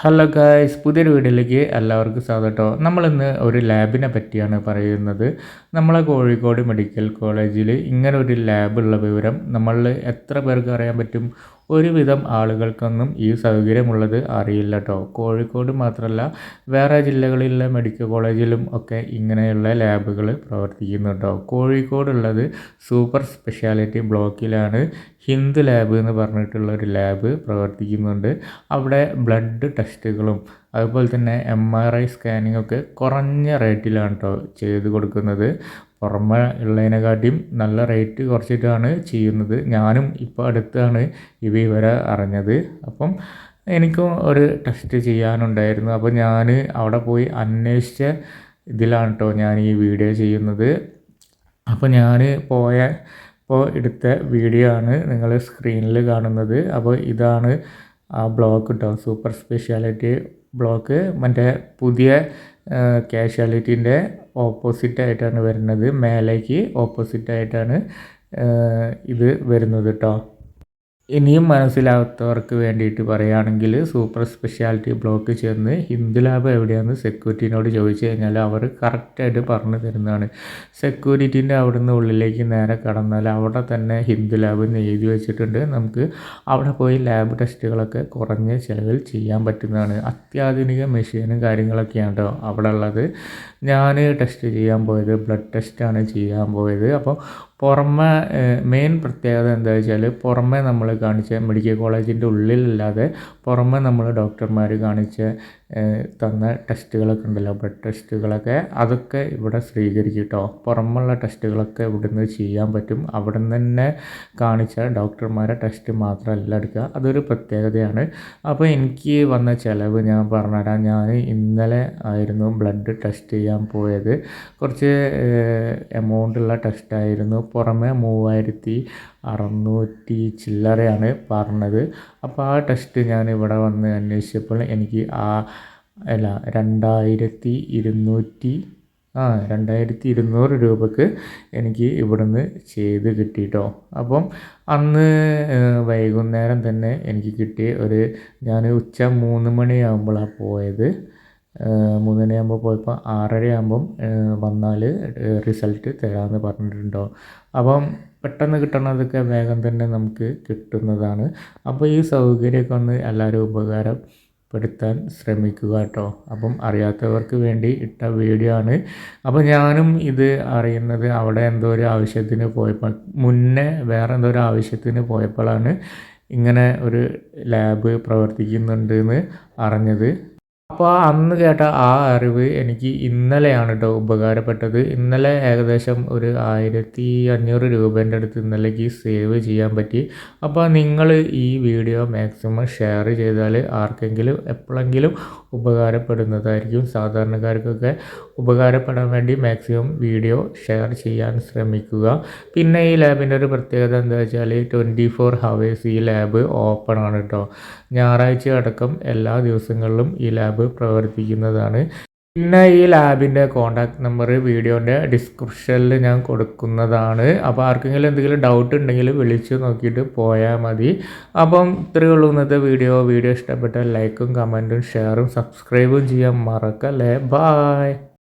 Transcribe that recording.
Hello guys പുതിയൊരു വീഡിയോയിലേക്ക് എല്ലാവർക്കും സ്വാഗതം നമ്മളിന്ന് ഒരു ലാബിനെ പറ്റിയാണ് പറയുന്നത്. നമ്മളെ കോഴിക്കോട് മെഡിക്കൽ കോളേജിൽ ഇങ്ങനെ ഒരു ലാബുള്ള വിവരം നമ്മളിൽ എത്ര പേർക്ക് അറിയാൻ പറ്റും? ഒരുവിധം ആളുകൾക്കൊന്നും ഈ സൗകര്യമുള്ളത് അറിയില്ല കേട്ടോ കോഴിക്കോട് മാത്രമല്ല വേറെ ജില്ലകളിലെ മെഡിക്കൽ കോളേജിലും ഒക്കെ ഇങ്ങനെയുള്ള ലാബുകൾ പ്രവർത്തിക്കുന്നു കേട്ടോ കോഴിക്കോടുള്ളത് സൂപ്പർ സ്പെഷ്യാലിറ്റി ബ്ലോക്കിലാണ്. ഹിന്ദു ലാബ് എന്ന് പറഞ്ഞിട്ടുള്ള ഒരു ലാബ് പ്രവർത്തിക്കുന്നുണ്ട്. അവിടെ ബ്ലഡ് ടെസ്റ്റുകളും അതുപോലെ തന്നെ എം ആർ ഐ സ്കാനിങ് ഒക്കെ കുറഞ്ഞ റേറ്റിലാണ് കേട്ടോ ചെയ്ത് കൊടുക്കുന്നത്. പുറമെ ഉള്ളതിനെക്കാട്ടിയും നല്ല റേറ്റ് കുറച്ചിട്ടാണ് ചെയ്യുന്നത്. ഞാനും ഇപ്പോൾ അടുത്താണ് ഈ വിവരം അറിഞ്ഞത്. അപ്പം എനിക്കും ഒരു ടെസ്റ്റ് ചെയ്യാനുണ്ടായിരുന്നു. അപ്പോൾ ഞാൻ അവിടെ പോയി അന്വേഷിച്ച ഇതിലാണ് കേട്ടോ ഞാൻ ഈ വീഡിയോ ചെയ്യുന്നത്. അപ്പോൾ ഞാൻ പോയ ഇപ്പോൾ എടുത്ത വീഡിയോ ആണ് നിങ്ങൾ സ്ക്രീനിൽ കാണുന്നത്. അപ്പോൾ ഇതാണ് ആ ബ്ലോക്ക് കേട്ടോ സൂപ്പർ സ്പെഷ്യാലിറ്റി ബ്ലോക്ക് മറ്റേ പുതിയ കാഷ്വാലിറ്റീന്റെ ഓപ്പോസിറ്റ് ആയിട്ടാണ് വരുന്നത്. മേലേക്ക് ഓപ്പോസിറ്റ് ആയിട്ടാണ് ഇത് വരുന്നത് കേട്ടോ ഇനിയും മനസ്സിലാകാത്തവർക്ക് വേണ്ടിയിട്ട് പറയുകയാണെങ്കിൽ സൂപ്പർ സ്പെഷ്യാലിറ്റി ബ്ലോക്ക് ചെന്ന് ഹിന്ദു ലാബ് എവിടെയാണെന്ന് സെക്യൂരിറ്റിനോട് ചോദിച്ചു കഴിഞ്ഞാൽ അവർ കറക്റ്റായിട്ട് പറഞ്ഞു തരുന്നതാണ്. സെക്യൂരിറ്റീന്റെ നിന്ന് ഉള്ളിലേക്ക് നേരെ കടന്നാൽ അവിടെ തന്നെ ഹിന്ദു ലാബ് എന്ന് എഴുതി വെച്ചിട്ടുണ്ട്. നമുക്ക് അവിടെ പോയി ലാബ് ടെസ്റ്റുകളൊക്കെ കുറഞ്ഞ ചിലവിൽ ചെയ്യാൻ പറ്റുന്നതാണ്. അത്യാധുനിക മെഷീനും കാര്യങ്ങളൊക്കെയാണ് കേട്ടോ അവിടെ ഉള്ളത്. ഞാൻ ടെസ്റ്റ് ചെയ്യാൻ പോയത് ബ്ലഡ് ടെസ്റ്റാണ് ചെയ്യാൻ പോയത്. അപ്പോൾ പുറമെ മെയിൻ പ്രത്യേകത എന്താ വെച്ചാൽ പുറമെ നമ്മൾ കാണിച്ച മെഡിക്കൽ കോളേജിന്റെ ഉള്ളിലല്ലാതെ പുറമെ നമ്മൾ ഡോക്ടർമാർ കാണിച്ച് തന്ന ടെസ്റ്റുകളൊക്കെ ഉണ്ടല്ലോ. ബ്ലഡ് ടെസ്റ്റുകളൊക്കെ അതൊക്കെ ഇവിടെ സ്വീകരിക്കും കേട്ടോ പുറമുള്ള ടെസ്റ്റുകളൊക്കെ ഇവിടുന്ന് ചെയ്യാൻ പറ്റും. അവിടെ നിന്ന് തന്നെ കാണിച്ച ഡോക്ടർമാരെ ടെസ്റ്റ് മാത്രമല്ല എടുക്കുക. അതൊരു പ്രത്യേകതയാണ്. അപ്പോൾ എനിക്ക് വന്ന ചിലവ് ഞാൻ പറഞ്ഞുതരാം. ഞാൻ ഇന്നലെ ആയിരുന്നു ബ്ലഡ് ടെസ്റ്റ് ചെയ്യാൻ പോയത്. കുറച്ച് എമൗണ്ടുള്ള ടെസ്റ്റായിരുന്നു പുറമെ മൂവായിരത്തി അറുന്നൂറ്റി ചില്ലറയാണ് പറഞ്ഞത്. അപ്പോൾ ആ ടെസ്റ്റ് ഞാൻ ഇവിടെ വന്ന് അന്വേഷിച്ചപ്പോൾ എനിക്ക് ആ അല്ല രണ്ടായിരത്തി ഇരുന്നൂറ്റി ആ രണ്ടായിരത്തി ഇരുന്നൂറ് രൂപക്ക് എനിക്ക് ഇവിടുന്ന് ചെയ്ത് കിട്ടി കേട്ടോ അപ്പം അന്ന് വൈകുന്നേരം തന്നെ എനിക്ക് കിട്ടിയ ഒരു ഞാൻ ഉച്ച മൂന്ന് മണിയാകുമ്പോഴാണ് പോയത്. മൂന്നരയാകുമ്പോൾ പോയപ്പോൾ ആറരയാകുമ്പം വന്നാൽ റിസൾട്ട് തരാമെന്ന് പറഞ്ഞിട്ടുണ്ടോ? അപ്പം പെട്ടെന്ന് കിട്ടണതൊക്കെ വേഗം തന്നെ നമുക്ക് കിട്ടുന്നതാണ്. അപ്പോൾ ഈ സൗകര്യമൊക്കെ ഒന്ന് എല്ലാവരും ഉപകാരപ്പെടുത്താൻ ശ്രമിക്കുക കേട്ടോ. അപ്പം അറിയാത്തവർക്ക് വേണ്ടി ഇട്ട വീഡിയോ ആണ്. അപ്പോൾ ഞാനും ഇത് അറിയുന്നത് അവിടെ എന്തോ ഒരു ആവശ്യത്തിന് പോയപ്പോൾ മുന്നേ വേറെ എന്തോ ഒരു ആവശ്യത്തിന് പോയപ്പോഴാണ് ഇങ്ങനെ ഒരു ലാബ് പ്രവർത്തിക്കുന്നുണ്ട് എന്ന് അറിഞ്ഞത്. അപ്പോൾ അന്ന് കേട്ട ആ അറിവ് എനിക്ക് ഇന്നലെയാണ് കേട്ടോ ഉപകാരപ്പെട്ടത്. ഇന്നലെ ഏകദേശം ഒരു ആയിരത്തി അഞ്ഞൂറ് രൂപേന്റെ അടുത്ത് ഇന്നലേക്ക് സേവ് ചെയ്യാൻ പറ്റി. അപ്പോൾ നിങ്ങൾ ഈ വീഡിയോ മാക്സിമം ഷെയർ ചെയ്താൽ ആർക്കെങ്കിലും എപ്പോഴെങ്കിലും ഉപകാരപ്പെടുന്നതായിരിക്കും. സാധാരണക്കാർക്കൊക്കെ ഉപകാരപ്പെടാൻ വേണ്ടി മാക്സിമം വീഡിയോ ഷെയർ ചെയ്യാൻ ശ്രമിക്കുക. പിന്നെ ഈ ലാബിന്റെ ഒരു പ്രത്യേകത എന്താ വെച്ചാൽ ട്വന്റി ഫോർ ഹവേഴ്സ് ഈ ലാബ് ഓപ്പൺ ആണ് കേട്ടോ ഞായറാഴ്ച അടക്കം എല്ലാ ദിവസങ്ങളിലും ഈ ലാബ് പ്രവർത്തിക്കുന്നതാണ്. പിന്നെ ഈ ലാബിന്റെ കോൺടാക്ട് നമ്പർ വീഡിയോന്റെ ഡിസ്ക്രിപ്ഷനിൽ ഞാൻ കൊടുക്കുന്നതാണ്. അപ്പോൾ ആർക്കെങ്കിലും എന്തെങ്കിലും ഡൗട്ട് ഉണ്ടെങ്കിൽ വിളിച്ച് നോക്കിയിട്ട് പോയാൽ മതി. അപ്പം ഇത്രയേ ഉള്ളൂ ഇന്നത്തെ വീഡിയോ. വീഡിയോ ഇഷ്ടപ്പെട്ട ലൈക്കും കമന്റും ഷെയറും സബ്സ്ക്രൈബും ചെയ്യാൻ മറക്കല്ലേ. ബായ്